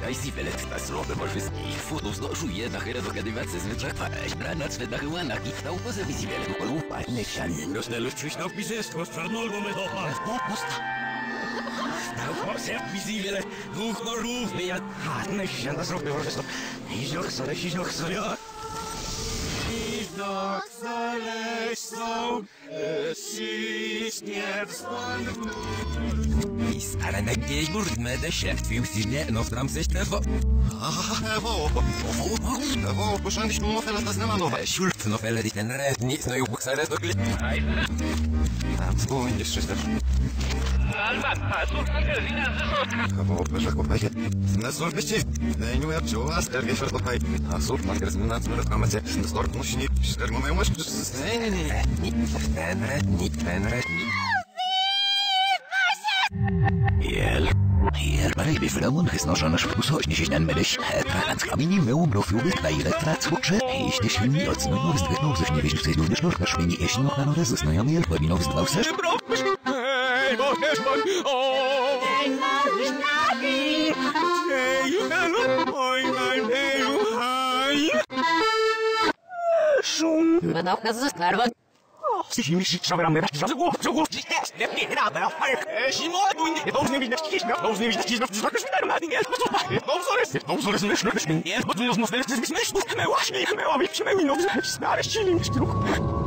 Daj si velet ta srobe może wszystkich. Futów znoszuje na chyle dogadywać ze zwyczaj paść. Brana swedna chyłana i stał poza mi si velet. Olu panie siani. Rozdelus przyśnał pisystwo z czarnolgo metopa. Dał się pisivele. Duch morów. Ja hadne się na zrobię może stop. Iżok sole, iżok sole. Iżok sole są. Siśnie w Is ale na gdzieś burdme de szeft fiu si nie no tam se stefo. Evo, Evo, poszedłeś mu mofę na znamanowe. Schult no fele dit en red nic no ju buksare to glit. Spójrz, jeszcze też. Evo, wiesz jak opecie. Na sorbyście, nie jak czuła, stergie się opaj. A sur, man gres na reklamację. Na stort musi nie, stergo mają masz. Nie, nie, nie. En red nic en red nic. Jel. Jel, baby, Frauen, gesnoszone szpusośnie się ten myliś. Trans kamieni myłą rofiu wykna i retrat słuczy. Jeśli się nie ocno, no zdechnął ze śniewiesz, że również nóżka szmieni, jeśli no na nore zasnoją jel, powinno wzdwał se. Hej, bo też pan. O! Hej, hello, oj, mein Eju, hej. Szum. Będą nas zostawiać. Sieh mich schau mir das